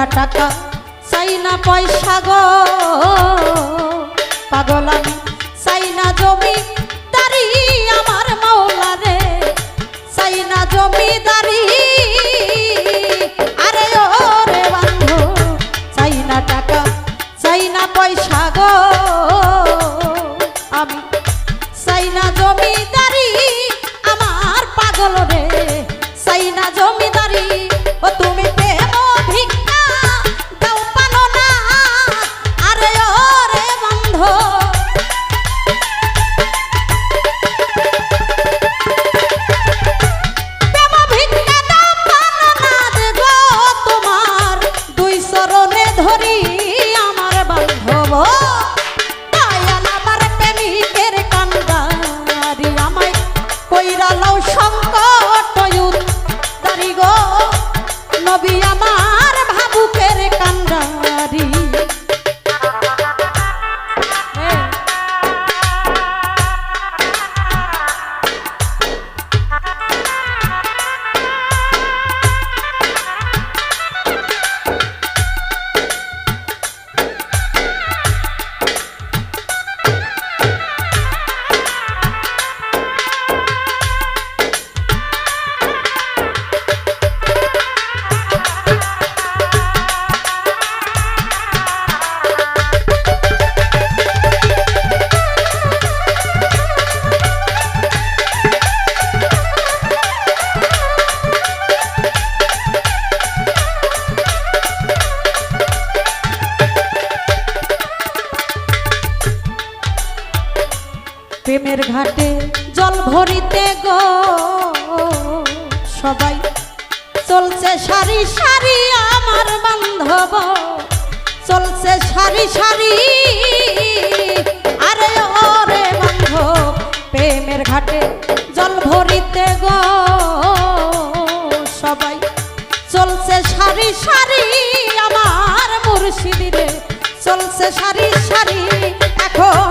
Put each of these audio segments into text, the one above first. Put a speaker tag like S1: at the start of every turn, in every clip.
S1: না টাকা, চাই না পয়সা গো। পাগল আমি, চাই না জমি দারি আমার মাওলা রে চাই না জমি জমিদারি, আরে ও রে বন্ধু। চাই না টাকা, চাই না পয়সা গো। আমি, চাই না জমি জমিদারি আমার পাগল রে। চাই না জমিদারি নবী আমার। প্রেমের ঘাটে জল ভরিতে গো। সবাই চলছে সারি সারি আমার বান্ধব। চলছে সারি সারি। আরে ওরে বান্ধব, প্রেমের ঘাটে জল ভরিতে গো। সবাই চলছে সারি সারি আমার মুর্শিদিরে। চলছে সারি সারি, এখন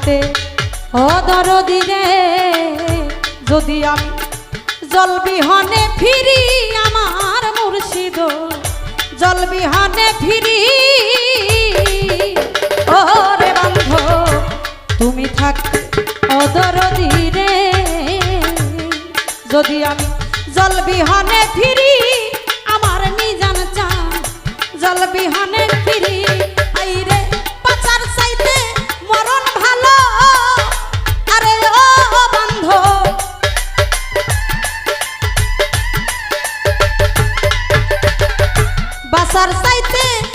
S1: থাকতে অদরদি রে, যদি আমি জল বিহনে ফিরি আমার মুর্শিদ জল বিহনে ফিরি। ওরে বান্ধ তুমি থাকতে অদরদি রে, যদি আমি জল বিহনে ফিরি আমার নিজান চান জল বিহনে ফিরি। চাইতে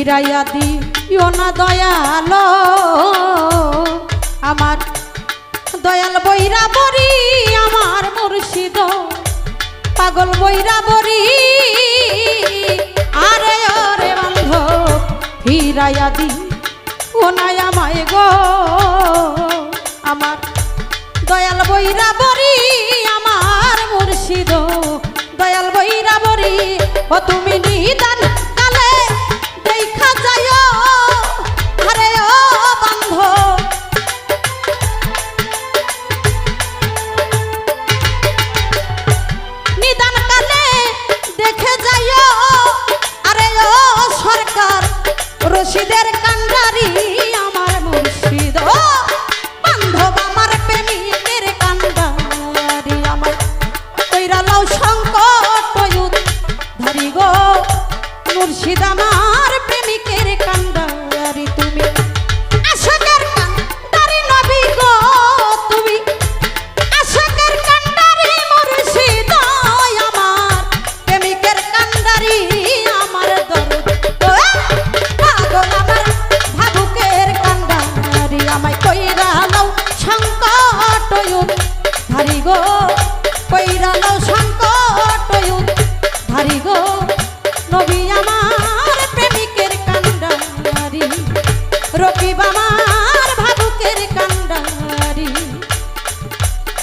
S1: ফিরাইয়া দিও না দয়াল। আমার দয়াল বৈরা বরি, আমার মুর্শিদ পাগল বৈরা বরি। আরে ওরে বান্ধব, ফিরাইয়া দি ও নাই আমায় গো। আমার দয়াল বৈরা বরি, আমার মুর্শিদ দয়াল বৈরা বরি। ও তুমি নিদান মুর্শিদ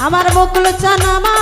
S1: আমার মুকুল চানামা